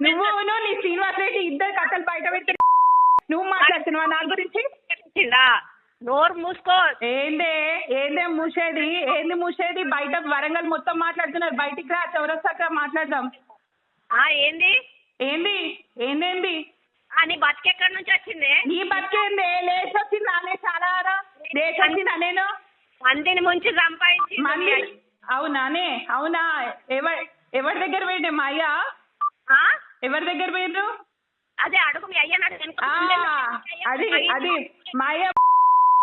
నువ్వు నువ్వు నీ శ్రీనివాస్ రెడ్డి ఇద్దరు కథలు బయట పెడితే నువ్వు మాట్లాడుతున్నావా? నా గురించి? నోరు మూసుకో. ఏందే? ఏందే మూసేది? ఏంది మూసేది? బయట వరంగల్ మొత్తం మాట్లాడుతున్నారు. బయటికి రా చౌరస్తాక మాట్లాడదాం. ఆ ఏంది? ఏంది? ఏందేంది? నీ బతికెక్కడి నుంచి వచ్చింది? నీ బతికేందే లేచి వచ్చింది నానే చాలా. లేచి వచ్చిందా నేను? మందిని ముంచి సంపాదించి మళ్ళీ అవునానే అవునా? ఎవరి ఎవరి దగ్గర పోయిండే మా అయ్య? ఎవరి దగ్గర పోయిండ్రు అదే అడుగు మీ అయ్యా అది అది మా అయ్య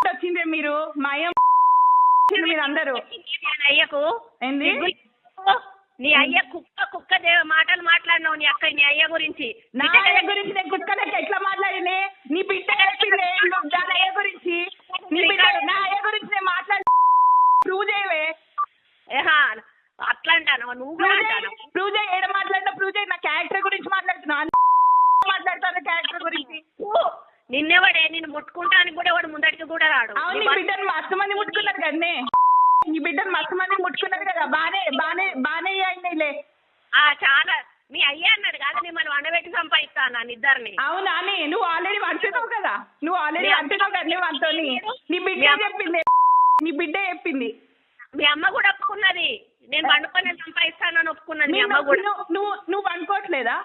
వచ్చిండ్రే మీరు? మా అయ్య వచ్చిండ్రు మీరు అందరూ? అయ్యకు ఏంది? నీ అయ్య కుక్క కుక్క మాటలు మాట్లాడినావు నీ అక్క నీ అయ్య గురించి. నా అయ్య గురించి నేను కుక్కలకి ఎట్లా మాట్లాడినే? నీ బిడ్డ దాని అయ్య గురించి. నీ బిడ్డ నా అయ్య గురించి నేను మాట్లాడి ప్రూవ్ చేయవే. అట్లా అంటాను నువ్వు ప్రూవ్ చేయి. ఏడ మాట్లాడినా ప్రూవ్ చేయి. నా క్యారెక్టర్ గురించి మాట్లాడుతున్నా మాట్లాడతాను క్యారెక్టర్ గురించి నిన్నెవడే నిన్ను ముట్టుకుంటానికి కూడా వాడు ముందటికి కూడా రాడు అవును నీ బిడ్డను మస్తు మంది ముట్టుకున్నారు కదనే. నీ బిడ్డను మస్తు మంది ముట్టుకున్నారు కదా. బానే బానే బానే అయినాయిలే ఆ చాలా. మీ అయ్య అన్నాడు కాదు మిమ్మల్ని వండబెట్టి సంపాదిస్తా అన్నాను ఇద్దరిని. అవునా అని నువ్వు ఆల్రెడీ అంటున్నావు కదా. నువ్వు ఆల్రెడీ అంటున్నావు కదా నువ్వు అంతోని నీ బిడ్డ చెప్పింది. నీ బిడ్డ చెప్పింది. మీ అమ్మ కూడా ఒప్పుకున్నది. నేను పండుకొని సంపాదిస్తానని ఒప్పుకున్నది మీ అమ్మ కూడా. నువ్వు- నువ్వు అనుకోవట్లేదా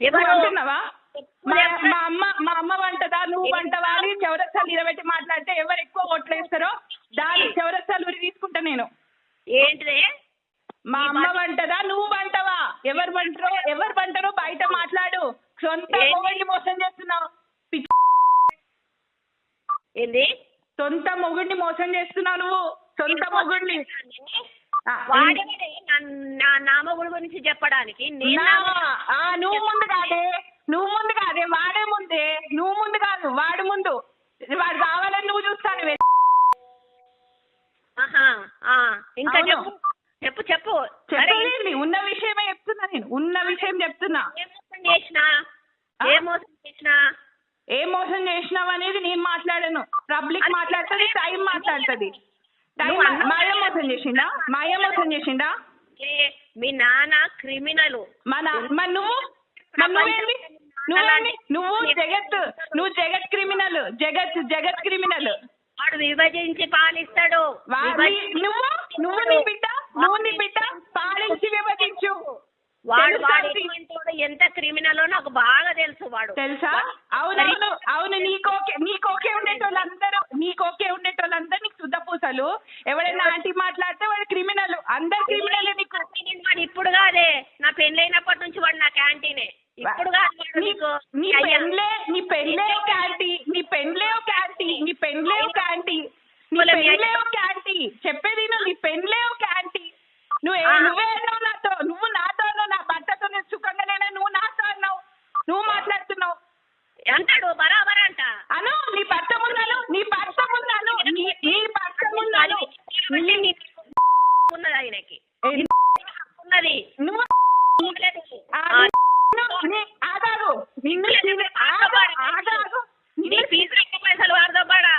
ఎవరు? నువ్వు అంటున్నావా మా అమ్మ. మా అమ్మ వంటదా? నువ్వు అని చౌరస్తాలు నిలబెట్టి మాట్లాడితే ఎవరు ఎక్కువ ఓట్లేస్తారో దాని చౌరస్తాలు ఉరి తీసుకుంటా నేను. ఏంటిది? మా అమ్మ వంటదా నువ్వు వంటవా? ఎవరు వంటరో ఎవరు వంటరో బయట మాట్లాడు. సొంత? మొగుడిని మోసం చేస్తున్నావు. ఏంది? సొంత మొగుడిని మోసం చేస్తున్నావు నువ్వు. సొంత మొగుడిని. నా- గురించి చెప్పడానికి. నువ్వు ముందు కాదే. నువ్వు ముందు కాదే. వాడే ముందే. నువ్వు ముందు కాదు. వాడు ముందు. వాడు కావాలని నువ్వు చూస్తాను ఆహా, ఆ, ఇంకా. చెప్పు. చెప్పు చెప్పు సరే, చెప్పేది ఉన్న విషయమే చెప్తున్నా నేను ఉన్న విషయం చెప్తున్నా ఏ మోసం చేసినా ఆ? ఏ మోసం చేసినా ఏ మోసం చేసినావు అనేది నేను మాట్లాడాను పబ్లిక్ మాట్లాడుతుంది టైం మాట్లాడుతుంది టైం నువ్వు అన్నావు మాయ మోసం చేసిండా మాయ మోసం చేసిండా ఏ, మీ నాన్న క్రిమినల్ మన మరి నువ్వు మరి నువ్వేంది నువ్వేంది నువ్వు జగత్ నువ్వు జగత్ క్రిమినల్ జగత్ జగత్ క్రిమినల్. వాడు విభజించి పాలిస్తాడు. నువ్వు నువ్వు నీ బిడ్డ నువ్వు నీ బిడ్డ పాలించి విభజించు. వాడు ఎంత క్రిమినల్ నాకు బాగా తెలుసు వాడు. తెలుసా? అవునవును అవును నీకోకే నీకోకే ఉండేటోళ్ళందరూ నీకోకే ఉండేటోళ్ళందరూ నీకు శుద్ధ పూసలు ఎవడైనా ఆంటీ మాట్లాడితే వాడు క్రిమినల్ అందరు క్రిమినల్ నీకు క్యాంటీన్ వాడు ఇప్పుడు కాదే నా పెళ్ళైనప్పటి నుంచి వాడు నా క్యాంటీనే ఇప్పుడు కాదు వాడు నీ నీకు నీ అయ్యా. పెండ్లే నీ పెండ్లే ఒక యాంటీ నీ పెండ్లే ఒక యాంటీ నీ పెండ్లే ఒక యాంటీ నీ పోలే, మీ పెండ్లే అయ్య- ఒక యాంటీ చెప్పేది నువ్వు నీ పెండ్లే ఒక యాంటీ నువ్వు ఆ. నువ్వే అన్నావు నాతో నువ్వు నాతో అన్నావు నా భర్తతో నేను సుఖంగా లేనా నువ్వు నాతో అన్నావు నువ్వు మాట్లాడుతున్నావు అంటాడు బరాబర్ అంట అను నీ భర్త ముందాను నీ భర్త ముందాను నీ నీ భర్త ముందాను కాబట్టి నీకు ఉన్నది ఆయనకి ఏ- ఉన్నది నువ్వు లేదు. ఆ, ఆ, నిన్ను- నీ ఆగాగు నిన్ను నిన్ను ఆగు ఆగాగు నీ నిన్ను ఫీజు ఎక్కువ పైసలు వాడదబ్బాడా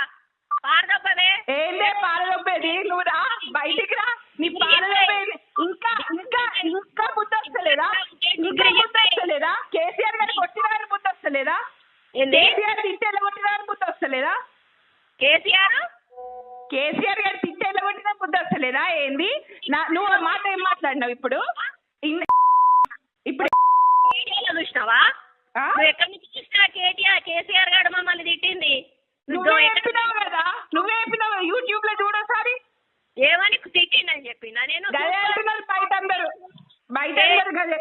వాడదబ్బదే ఏందే పాలదొబ్బేది నువ్వు రా బయటికి రా నీ పాలదొబ్బేది ఇంకా ఇంకా ఇంకా బుద్ధి వస్తలేదా ఇంకా బుద్ధి వస్తలేదా కేసీఆర్ గారు కొట్టిన గారి బుద్ధి వస్తలేదా? కేసీఆర్ కొట్టిన గారి బుద్ధి వస్తలేదా? కేసీఆర్? కేసీఆర్ గారు తిట్టేళ్ళ కొట్టిన బుద్ధి వస్తలేదా? ఏంది? నా నువ్వు మాట ఏం మాట్లాడినావు ఇప్పుడు? ఇప్పుడు చూసినావా? నువ్వు ఎక్కడి నుంచి చూసినా కేటీఆర్? కేసీఆర్ గారు మమ్మల్ని తిట్టింది. నువ్వే చెప్పినావు యూట్యూబ్లో చూడోసారి ఏమని తిట్టిందని చెప్పినా నేను గదే అంటున్నారు బయట అందరు బయట అందరు గదే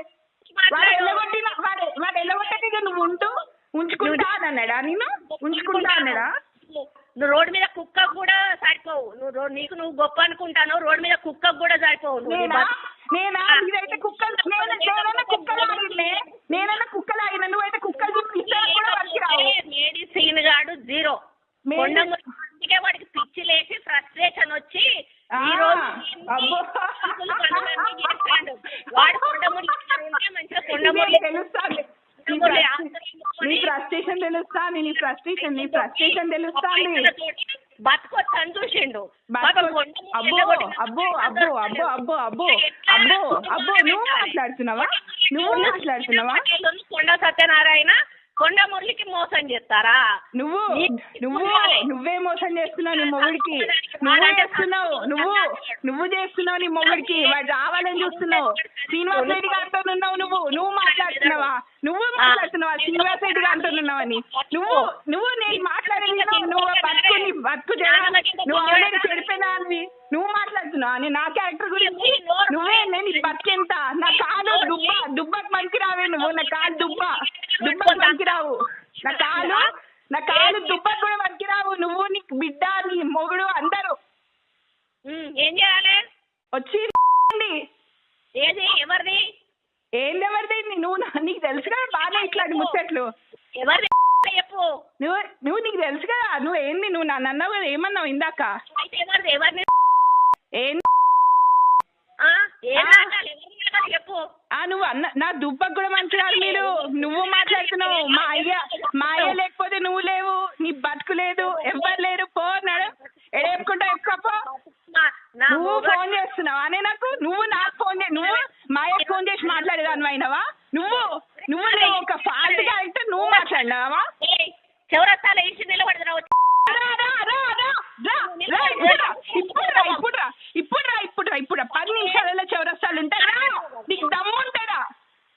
వాడు ఎల్లగొట్టిన వాడు వాడు ఎల్లగొట్టక నువ్వు ఉంటూ ఉంచుకుంటా అని అన్నాడా నేను ఉంచుకుంటా అన్నాడా నువ్వు రోడ్డు మీద కుక్క కూడా సరిపోవు నువ్వు రో- నీకు నువ్వు గొప్ప అనుకుంటాను కుక్క కూడా సరిపోవు నువ్వు. నేనా? ఇదైతే కుక్కలు నేను నేనైనా కుక్కలు నువ్వైతే కుక్కలు కూడా రావు లేడీ సీన్ గాడు జీరో. మేడి- అందుకే వాడికి పిచ్చి లేచి ఫ్రస్ట్రేషన్ వచ్చి ఆ, ఈ రోజు అబ్బో. అసలు పనులన్నీ చేస్తాడు వాడు కొండముడి ఉంటే మంచిగా కొండముడి నీకు తెలుస్తాంది. నీ ఫ్రస్ట్రేషన్ తెలుస్తాంది నీ ఫ్రస్ట్రేషన్ నీ ఫ్రస్ట్రేషన్ తెలుస్తాంది. పైసలతోటి బతుకొచ్చని చూసిండు బతుకు- పాపం కొండ మీద అబ్బో ఎల్లగొట్టిన అబ్బో అబ్బో అబ్బో అబ్బో అబ్బో అబ్బో అబ్బో నువ్వు మాట్లాడుతున్నావా నువ్వు మాట్లాడుతున్నావా కొండ సత్యనారాయణ కొండ మురళికి మోసం చేస్తారా? నువ్వు నువ్వు నువ్వే మోసం చేస్తున్నావు నీ మొగుడికి. నువ్వు చేస్తున్నావు? నువ్వు నువ్వు చేస్తున్నావు నీ మొగుడికి. వాడు రావాలని చూస్తున్నావు. శ్రీనివాస్ రెడ్డి గారితో ఉన్నావు నువ్వు. నువ్వు మాట్లాడుతున్నావా? నువ్వు మాట్లాడుతున్నావా? శ్రీనివాస్ రెడ్డి గారితో ఉన్నావని నువ్వు నువ్వు నేను మాట్లాడేది నువ్వు నువ్వు బతుకు నీ బతుకు నువ్వు ఆల్రెడీ చెడిపోయినావి నువ్వు మాట్లాడుతున్నావా? నేను నా క్యారెక్టర్ గురించి. నువ్వే నేను బతికెంత. నా కాలు దుబ్బ దుబ్బకు మనకి రావే నువ్వు. నా కాలు దుబ్బ. రావు నా కాలు నా కాలు దుబ్బకు కూడా మనకి రావు నువ్వు నీ బిడ్డ నీ మొగుడు అందరూ. ఏం చేయాలి? వచ్చి. ఏది? ఎవరిది? ఏంది ఎవరిది? నువ్వు నా- నీకు తెలుసు కదా బాగా ఇట్లాంటి ముచ్చట్లు. ఎవరిది? చెప్పు. నువ్వు నువ్వు నీకు తెలుసు కదా నువ్వు ఏంది? నువ్వు నన్ను అన్నావు కదా ఏమన్నావు ఇందాక? చెప్పు. ఆ నువ్వు అన్న నా దుబ్బకు కూడా మంచిగారు మీరు నువ్వు మాట్లాడుతున్నావు మా అయ్య మా అయ్య లేకపోతే నువ్వు లేవు నీ బతుకు లేదు ఎవ్వరు లేరు పో అన్నాడు ఎడేపుకుంటా ఎక్కువ నా- నా నువ్వు మొగ- ఫోన్ చేస్తున్నావా అనే నాకు నువ్వు నాకు ఫోన్ చే నువ్వు మా అయ్యకి ఫోన్ చేసి మాట్లాడేదాన్ని అయినావా నువ్వు నువ్వు నువ్వు ఒక ఫాల్ట్ క్యారెక్టర్ నువ్వు మాట్లాడినావా ఏయ్, చౌరస్తాలో ఇచ్చి నిలబడుతున్నావు రా, రా, రా, రా, రా, రా, ఇప్పుడు రా, ఇప్పుడు రా, ఇప్పుడు రా, ఇప్పుడు రా, ఇప్పుడు రా, ఇప్పుడు రా. పది నిమిషాలలో చౌరస్తాలు ఉంటారా నీకు దమ్ము ఉంటారా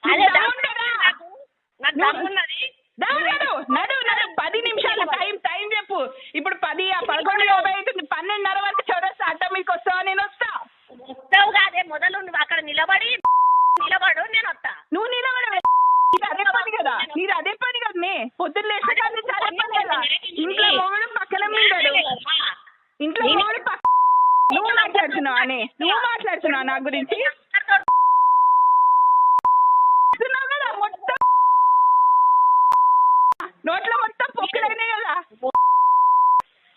అదే నీకు దమ్ము దమ్ము ఉంటారా నాకు నాకు దమ్మున్నది దా, నడు నడు నడు పది నిమిషాలు టైం టైం చెప్పు ఇప్పుడు పది ఆ పదకొండు యాభై అవుతుంది పన్నెండున్నర వరకు చౌరస్తా అడ్డ మీకు వస్తావా నేను వస్తా వస్తావు కాదే మొదలు నువ్వు అక్కడ నిలబడి నిలబడు నేను వస్తా నువ్వు నిలబడవే నీది అదే పని కదా నీది అదే పని కదా నే పొద్దున్న లేచిన కానీ నీది అదే పని కదా ఇంట్లో మొగుడు పక్కన మీడాడు ఇంట్లో మొగుడు పక్క నువ్వు మాట్లాడుతున్నావా అనే నువ్వు మాట్లాడుతున్నావు నా గురించి? నోట్లో మొత్తం పొక్కులైనాయి కదా.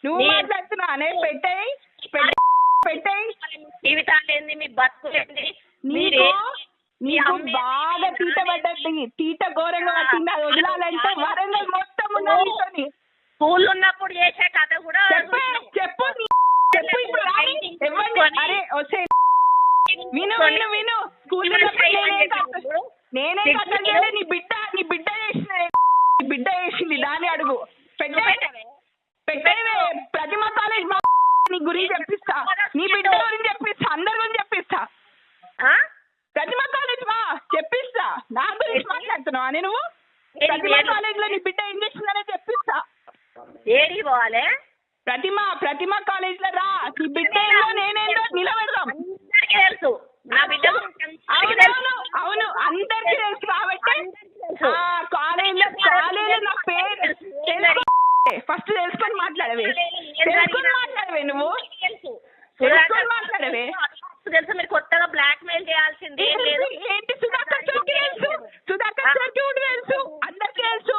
నువ్వు నీ- మాట్లాడుతున్నావు? అనే పెట్టేయి పెట్టేయి. జీవితాలు ఏంది మీ బతుకులు ఏంది నీకు మీరే నీకు అమ్మే- బాగా తీట పడ్డది తీట ఘోరంగా పట్టింది. అది వదలాలంటే వరంగల్ మొత్తం ఉన్నది స్కూల్ ఉన్నప్పుడు చేసే కథ కూడా చెప్పు చెప్పు నీ- చెప్పు ఇప్పుడు రాని ఎవరిని అరే వచ్చే విను విను విను స్కూల్ నేనే కథ నేనే కథ చేయలే నీ బిడ్డ నీ బిడ్డ చేసిన నీ బిడ్డ చేసింది దాని అడుగు పెట్టే పెట్టేవే ప్రతిమ కాలేజ్ మా నీ గురించి చెప్పిస్తా. నీ బిడ్డ గురించి చెప్పిస్తా. అందరి గురించి చెప్పిస్తా? ప్రతిమ కాలేజ్ మా. చెప్పిస్తా. నా గురించి మాట్లాడుతున్నావా నేను? ప్రతిమ? కాలేజ్లో నీ బిడ్డ ఏం చేసిందనే చెప్పిస్తా. పోవాలి? ప్రతిమ ప్రతిమ కాలేజ్లో రా నీ బిడ్డ ఏందో నేనేందో నిలబెడదాం అందరికీ తెలుసు నా బిడ్డ గురించి అందరికీ అవునవును తెలుసు. అవును అందరికీ తెలుసు కాబట్టి అందరికీ తెలుసు. ఆ కాలేజ్లో కాలేజ్లో నా పేరు తెలుసుకో ఫస్ట్ తెలుసుకొని మాట్లాడవే తెలుసుకొని మాట్లాడవే నువ్వు తెలుసు తెలుసుకొని మాట్లాడవే తెలుసు మీరు కొత్తగా బ్లాక్ మెయిల్ చేయాల్సింది ఏం లేదు ఏంటి సుధాకర్ చౌకి తెలుసు సుధాకర్ చౌకి కూడా తెలుసు అందరికీ తెలుసు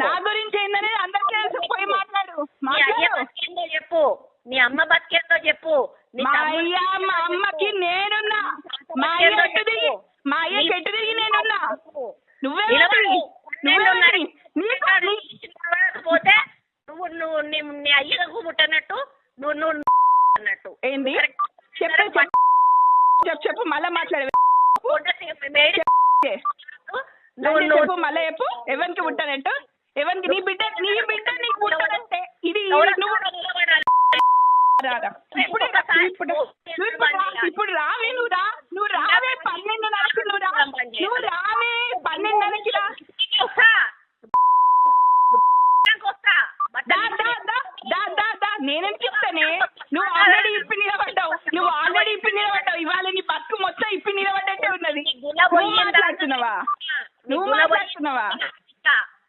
నా గురించి ఏందనేది అందరికీ తెలుసు పోయి మాట్లాడు నీ అయ్య మాట్లాడు బతికేందో చెప్పు నీ అమ్మ బతికేందో చెప్పు నీ మా తమ్ముడు అయ్య మా అమ్మకి నేనున్నా మా అయ్య ఎట్టు తిరిగి మా అయ్య ఎట్టు తిరిగి నేనున్నా నువ్వే నిలబడు. నువ్వే ఉన్నాయి. నీకు నీ- పోతే నువ్వు నువ్వు నీ నీ అయ్యకు పుట్టనట్టు నువ్వు నువ్వు అన్నట్టు. ఏంది? చెప్పు చెప్పు. చెప్పు మళ్ళా చెప్పు మళ్ళా చెప్పు ఎవరికి పుట్టానంటూ ఎవరికి? నీ బిడ్డ నీ బిడ్డ నీకు పుట్టానంటే ఇది ఇది నువ్వు నిలబడాలి రా, రా. ఇప్పుడు రా, ఇప్పుడు నువ్వు ఇప్పుడు రా, ఇప్పుడు రావే నువ్వు రా నువ్వు రావే పన్నెండున్నరకి నువ్వు రా నువ్వు రావే పన్నెండున్నరకి రా వస్తా వస్తా దా దా దా దా దా దా నేనేం చెప్తానే నువ్వు ఆల్రెడీ ఇప్పి నిలబడ్డావు నువ్వు ఆల్రెడీ ఇప్పి నిలబడ్డావు ఇవాళ నీ బతుకు మొత్తం ఇప్పి నిలబడ్డట్టే ఉన్నది నువ్వు మాట్లాడుతున్నావా నువ్వు మాట్లాడుతున్నావా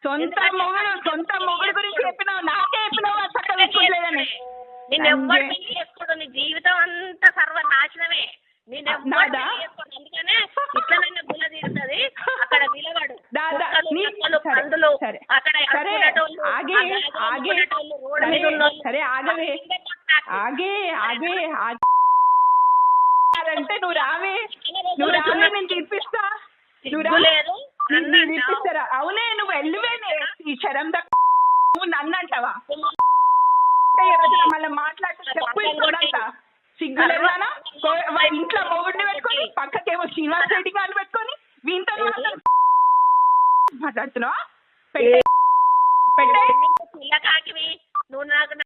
సొంత మొగుడు సొంత మొగుడు గురించి చెప్పినావు నాకే చెప్పినావు చక్కగా పెట్టుకోలేదని నేను ఎవ్వరు పెళ్ళి చేసుకోడు నీ జీవితం అంతా సర్వనాశనమే నేను ఎవ్వరు నాదా? పెళ్ళి చేసుకోను అందుకనే ఇట్లనైనా గుల తీరుతుంది అక్కడ నిలబడు దా, దా, కుక్కలు, నీ- నక్కలు, సరే, పందులు సరే. అక్కడ సరే అడుక్కునేటోళ్ళు, ఆగే ఆ బ్యాగులు ఆగే అమ్ముకునేటోళ్ళు, రోడ్డు సరే మీద ఉన్నోళ్ళు. సరే ఆగవే ఆగే ఆగే అంటే నువ్వు రావే నువ్వు రావే నేను తీర్పిస్తా నువ్వు సిగ్గు రా లేదు. నీ- నీ నన్ను తీర్పిస్తారా అవునే నువ్వు వెళ్ళివేనే ఈ శరం దక్క